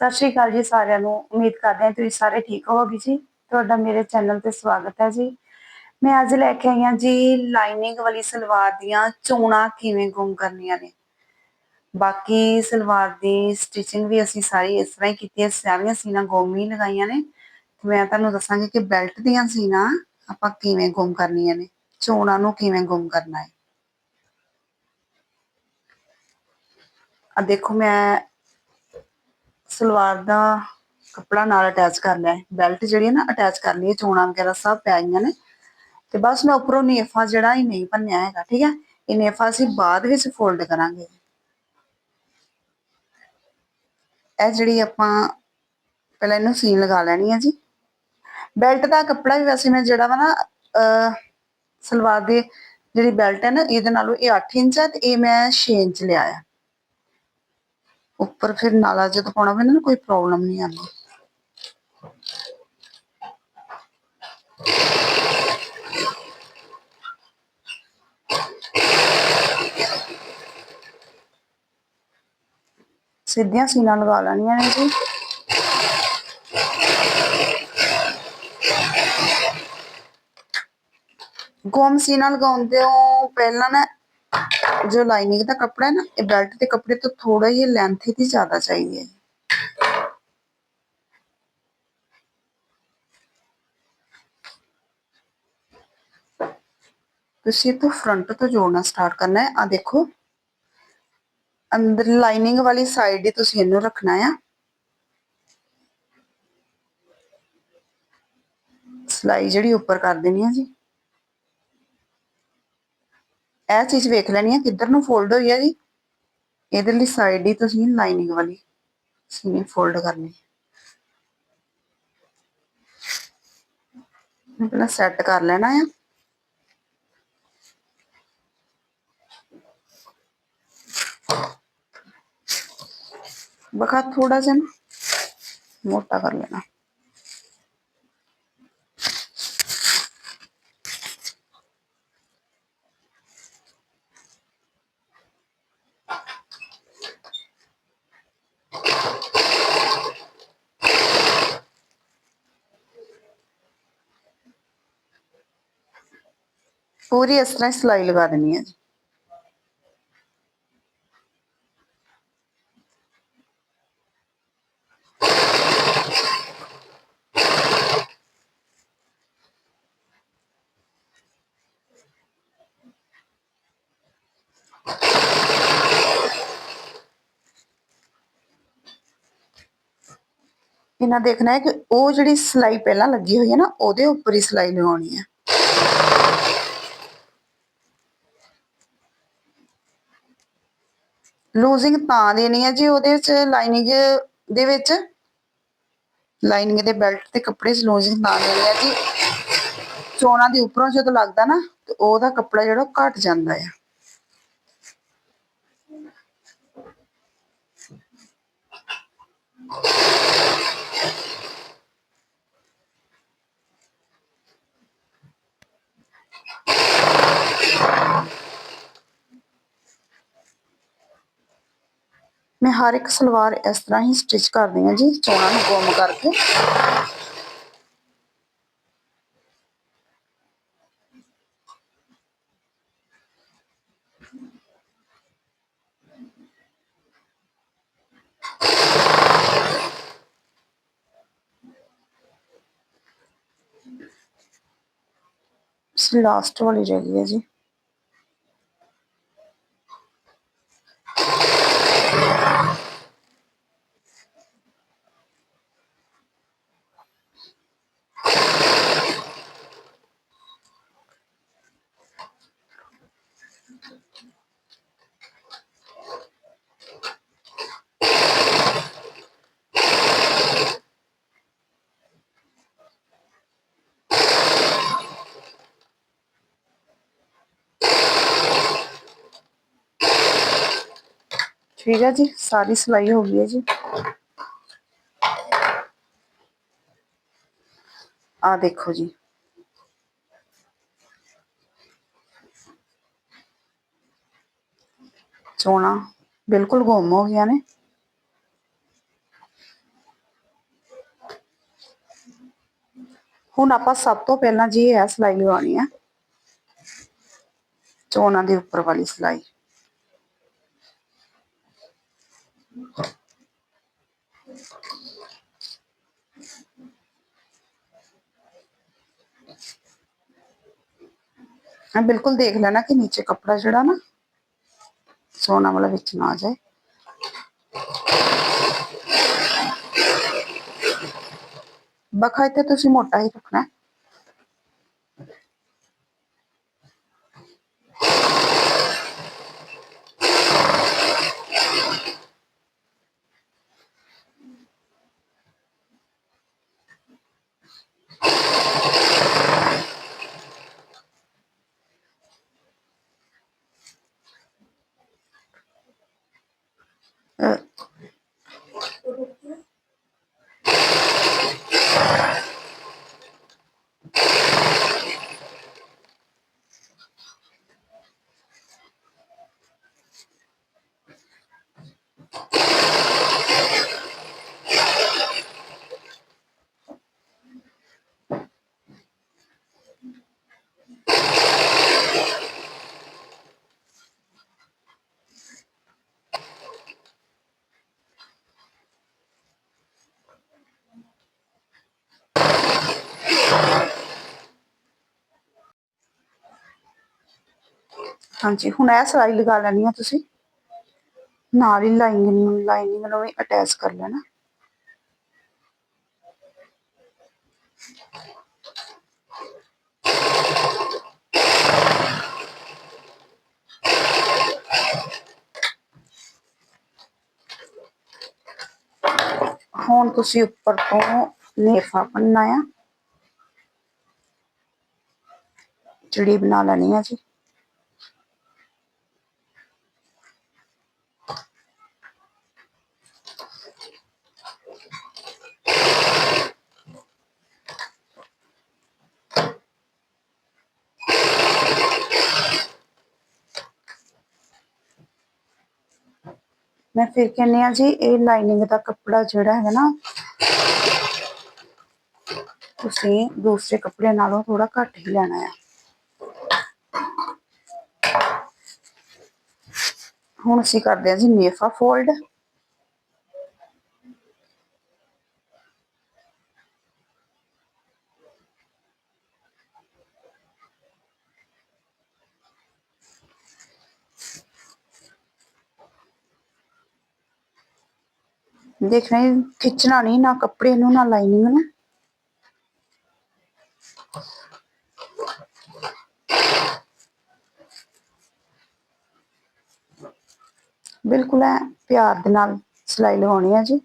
ਸਤਿ ਸ਼੍ਰੀ ਅਕਾਲ ਜੀ ਸਾਰਿਆਂ ਨੂੰ। ਉਮੀਦ ਕਰਦੇ ਹਾਂ ਤੁਸੀਂ ਸਾਰੇ ਠੀਕ ਹੋਵੋਗੇ ਜੀ। ਤੁਹਾਡਾ ਮੇਰੇ ਚੈਨਲ ਤੇ ਸਵਾਗਤ ਹੈ ਜੀ। ਮੈਂ ਅੱਜ ਲੈ ਕੇ ਆਈ ਹਾਂ ਜੀ ਲਾਈਨਿੰਗ ਵਾਲੀ ਸਲਵਾਰ ਦੀਆਂ ਚੋਣਾਂ ਕਿਵੇਂ ਗੁੰਮ ਕਰਨੀਆਂ ਨੇ। ਬਾਕੀ ਸਲਵਾਰ ਦੀ ਸਟਿਚਿੰਗ ਵੀ ਅਸੀਂ ਸਾਰੀ ਇਸ ਤਰ੍ਹਾਂ ਹੀ ਕੀਤੀ ਹੈ, ਸਾਰੀਆਂ ਸੀਨਾ ਗੁੰਮ ਹੀ ਲਗਾਈਆਂ ਨੇ। ਤੇ ਮੈਂ ਤੁਹਾਨੂੰ ਦੱਸਾਂਗੀ ਕਿ ਬੈਲਟ ਦੀਆਂ ਸੀਨਾ ਆਪਾਂ ਕਿਵੇਂ ਗੁੰਮ ਕਰਨੀਆਂ ਨੇ, ਚੋਣਾਂ ਨੂੰ ਕਿਵੇਂ ਗੁੰਮ ਕਰਨਾ ਹੈ। ਆ ਦੇਖੋ ਮੈਂ ਸਲਵਾਰ ਦਾ ਕੱਪੜਾ ਨਾਲ ਅਟੈਚ ਕਰ ਲਿਆ ਬੈਲਟ ਜਿਹੜੀ ਹੈ ਨਾ ਅਟੈਚ ਕਰ ਲਈ ਚੋਣਾਂ ਵਗੈਰਾ ਸਭ ਪੈ ਗਈਆਂ ਨੇ। ਤੇ ਬਸ ਮੈਂ ਉੱਪਰੋਂ ਨੇਫਾ ਜਿਹੜਾ ਹੀ ਨਹੀਂ ਭੰਨਿਆ ਹੈਗਾ, ਠੀਕ ਹੈ? ਇਹ ਨੇਫਾ ਅਸੀਂ ਬਾਅਦ ਵਿੱਚ ਫੋਲਡ ਕਰਾਂਗੇ। ਇਹ ਜਿਹੜੀ ਆਪਾਂ ਪਹਿਲਾਂ ਇਹਨੂੰ ਸੀਨ ਲਗਾ ਲੈਣੀ ਹੈ ਜੀ। ਬੈਲਟ ਦਾ ਕੱਪੜਾ ਵੀ ਵੈਸੇ ਮੈਂ ਜਿਹੜਾ ਵਾ ਨਾ ਸਲਵਾਰ ਦੇ ਜਿਹੜੀ ਬੈਲਟ ਹੈ ਨਾ, ਇਹਦੇ ਨਾਲੋਂ ਇਹ 8 ਇੰਚ ਹੈ ਤੇ ਇਹ ਮੈਂ 6 ਇੰਚ ਲਿਆ ਆ। ਉੱਪਰ ਫਿਰ ਨਾਲਾ ਜਦੋਂ ਪਾਉਣਾ ਪੈਂਦਾ ਨਾ, ਕੋਈ ਪ੍ਰੋਬਲਮ ਨਹੀਂ ਆਉਂਦੀ। ਸਿੱਧੀਆਂ ਸੀਨਾ ਲਗਾ ਲੈਣੀਆਂ ਨੇ ਜੀ। ਗੋਮ ਸੀਨਾ ਲਗਾਉਂਦੇ ਹੋ, ਪਹਿਲਾਂ ਨਾ ਜੋ ਲਾਈਨਿੰਗ ਦਾ ਕੱਪੜਾ ਹੈ ਨਾ ਇਹ ਬੈਲਟ ਦੇ ਕੱਪੜੇ ਤੋਂ ਥੋੜਾ ਹੀ ਲੈਂਥ ਇਹਦੀ ਜ਼ਿਆਦਾ ਚਾਹੀਦੀ ਹੈ ਤੁਸੀਂ ਤੋਂ ਫਰੰਟ ਤੋਂ ਜੋੜਨਾ ਸਟਾਰਟ ਕਰਨਾ ਹੈ ਆ ਦੇਖੋ ਅੰਦਰ ਲਾਈਨਿੰਗ ਵਾਲੀ ਸਾਈਡ ਹੀ ਤੁਸੀਂ ਇਹਨੂੰ ਰੱਖਣਾ ਆ ਸਲਾਈ ਜਿਹੜੀ ਉੱਪਰ ਕਰ ਦੇਣੀ ਆ ਜੀ ਇਹ ਚੀਜ਼ ਵੇਖ ਲੈਣੀ ਆ, ਕਿੱਧਰ ਨੂੰ ਫੋਲਡ ਹੋਈ ਆ ਜੀ ਇਹਦੇ ਲਈ ਸਾਈਡ ਹੀ ਤੁਸੀਂ ਲਾਈਨਿੰਗ ਵਾਲੀ ਸੀਨ ਫੋਲਡ ਕਰਨੀ। ਹੈ ਪਹਿਲਾਂ ਸੈੱਟ ਕਰ ਲੈਣਾ ਆ। ਬਖਾ ਥੋੜਾ ਜਿਹਾ ਮੋਟਾ ਕਰ ਲੈਣਾ। ਪੂਰੀ ਇਸ ਤਰ੍ਹਾਂ ਸਿਲਾਈ ਲਗਾ ਦੇਣੀ ਹੈ ਜੀ। ਇਹਨਾਂ ਦੇਖਣਾ ਹੈ ਕਿ ਉਹ ਜਿਹੜੀ ਸਲਾਈ ਪਹਿਲਾਂ ਲੱਗੀ ਹੋਈ ਹੈ ਨਾ, ਉਹਦੇ ਉੱਪਰ ਹੀ ਸਲਾਈ ਲਗਾਉਣੀ ਹੈ। ਲੂਜ਼ਿੰਗ ਤਾਂ ਦੇਣੀ ਹੈ ਜੀ ਉਹਦੇ ਵਿੱਚ ਲਾਈਨਿੰਗ ਦੇ ਵਿੱਚ। ਲਾਈਨਿੰਗ ਦੇ ਬੈਲਟ ਤੇ ਕੱਪੜੇ 'ਚ ਲੂਜ਼ਿੰਗ ਤਾਂ ਦੇਣੀ ਹੈ ਜੀ। ਚੋਣਾਂ ਦੇ ਉੱਪਰੋਂ ਜਦੋਂ ਲੱਗਦਾ ਨਾ, ਤੇ ਉਹਦਾ ਕੱਪੜਾ ਜਿਹੜਾ ਘਟ ਜਾਂਦਾ ਹੈ ਮੈਂ ਹਰ ਇੱਕ ਸਲਵਾਰ ਇਸ ਤਰ੍ਹਾਂ ਹੀ ਸਟਿਚ ਕਰਦੀ ਹਾਂ ਜੀ ਚੋਣਾਂ ਨੂੰ ਗੁੰਮ ਕਰਕੇ ਲਾਸਟ ਵਾਲੀ ਰਹਿ ਗਈ ਹੈ ਜੀ ठीक है जी, सारी सिलाई हो गई है जी। आ देखो जी। चोना बिल्कुल गुम हो गया ने। हूँ आप सब तो पहला जी है सिलाई लगानी है चोना के उपर वाली सिलाई ਹਾਂ ਬਿਲਕੁਲ ਦੇਖ ਲੈਣਾ ਕਿ ਨੀਚੇ ਕੱਪੜਾ ਜਿਹੜਾ ਨਾ ਸੋਨਾ ਵਾਲਾ ਵਿੱਚ ਨਾ ਆ ਜਾਏ। ਬਖਾ, ਇੱਥੇ ਤੁਸੀਂ ਮੋਟਾ ਹੀ ਰੱਖਣਾ। ਹਾਂਜੀ, ਹੁਣ ਇਹ ਸਿਲਾਈ ਲਗਾ ਲੈਣੀ ਆ ਤੁਸੀਂ। ਨਾਲ ਹੀ ਲਾਈਨਿੰਗ ਲਾਈਨਿੰਗ ਨੂੰ ਵੀ ਅਟੈਚ ਕਰ ਲੈਣਾ। ਹੁਣ ਤੁਸੀਂ ਉੱਪਰ ਤੋਂ ਨੇਫਾ ਬਣਨਾ ਆ। ਜਿਹੜੀ ਬਣਾ ਲੈਣੀ ਆ ਜੀ। ਮੈਂ ਫਿਰ ਕਹਿੰਨੀ ਆ ਜੀ, ਇਹ ਲਾਈਨਿੰਗ ਦਾ ਕੱਪੜਾ ਜਿਹੜਾ ਹੈ ਨਾ, ਤੁਸੀਂ ਦੂਸਰੇ ਕੱਪੜੇ ਨਾਲੋਂ ਥੋੜਾ ਘੱਟ ਹੀ ਲੈਣਾ ਆ। ਹੁਣ ਅਸੀਂ ਕਰਦੇ ਹਾਂ ਜੀ ਨੇਫਾ ਫੋਲਡ ਦੇਖਣਾ ਖਿੱਚਣਾ ਨਹੀਂ, ਨਾ ਕੱਪੜੇ ਨੂੰ, ਨਾ ਲਾਈਨਿੰਗ ਨੂੰ। ਬਿਲਕੁਲ ਹੈ ਪਿਆਰ ਦੇ ਨਾਲ ਸਿਲਾਈ ਲਵਾਉਣੀ ਹੈ ਜੀ।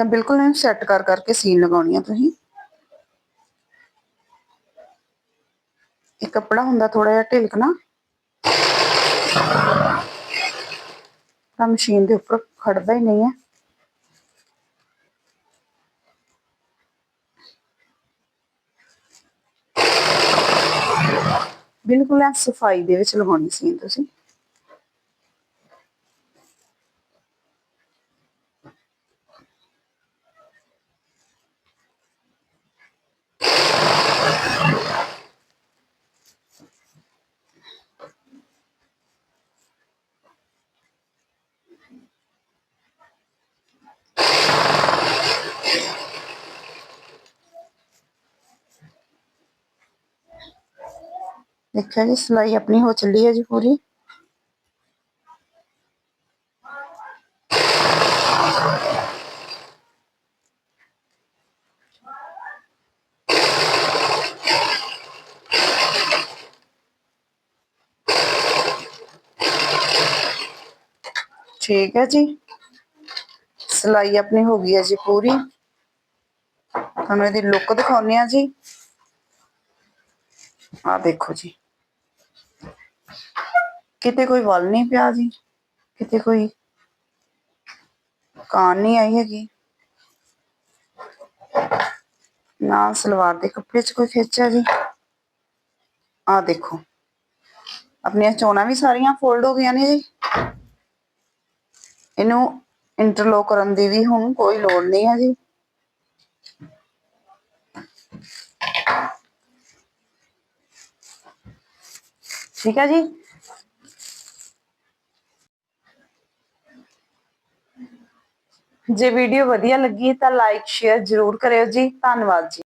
ਇਸ ਬਿਲਕੁਲ ਇਹਨੂੰ ਸੈੱਟ ਕਰ ਕਰਕੇ ਸੀਨ ਲਗਾਉਣੀ ਆ ਤੁਸੀਂ। ਇਹ ਕੱਪੜਾ ਹੁੰਦਾ ਥੋੜਾ ਜਿਹਾ ਢਿਲਕਣਾ ਤਾਂ ਮਸ਼ੀਨ ਦੇ ਉੱਪਰ ਖੜਦਾ ਹੀ ਨਹੀਂ ਹੈ ਬਿਲਕੁਲ ਐ ਸਫ਼ਾਈ ਦੇ ਵਿੱਚ ਲਗਾਉਣੀ ਸੀ ਤੁਸੀਂ। ਦੇਖਿਆ ਜੀ, ਸਿਲਾਈ ਆਪਣੀ ਹੋ ਚੱਲੀ ਹੈ ਜੀ ਪੂਰੀ। ਠੀਕ ਹੈ ਜੀ। ਸਿਲਾਈ ਆਪਣੀ ਹੋ ਗਈ ਹੈ ਜੀ ਪੂਰੀ। ਤੁਹਾਨੂੰ ਇਹਦੀ ਲੁੱਕ ਦਿਖਾਉਂਦੇ ਆ ਜੀ। ਆ ਦੇਖੋ ਜੀ। ਕਿਤੇ ਕੋਈ ਵੱਲ ਨਹੀਂ ਪਿਆ ਜੀ, ਕਿਤੇ ਕੋਈ ਕਾਨ ਨਹੀਂ ਆਈ ਹੈਗੀ। ਨਾ ਸਲਵਾਰ ਦੇ ਕੱਪੜੇ 'ਚ ਕੋਈ ਖਿੱਚ ਹੈ ਜੀ। ਆ ਦੇਖੋ, ਆਪਣੀਆਂ ਚੋਣਾਂ ਵੀ ਸਾਰੀਆਂ ਫੋਲਡ ਹੋ ਗਈਆਂ ਨੇ ਜੀ। ਇਹਨੂੰ ਇੰਟਰਲੋਕ ਕਰਨ ਦੀ ਵੀ ਹੁਣ ਕੋਈ ਲੋੜ ਨਹੀਂ ਹੈ ਜੀ। ਠੀਕ ਹੈ ਜੀ? ਜੇ ਵੀਡੀਓ ਵਧੀਆ ਲੱਗੀ ਤਾਂ ਲਾਈਕ ਸ਼ੇਅਰ ਜ਼ਰੂਰ ਕਰਿਓ ਜੀ। ਧੰਨਵਾਦ ਜੀ।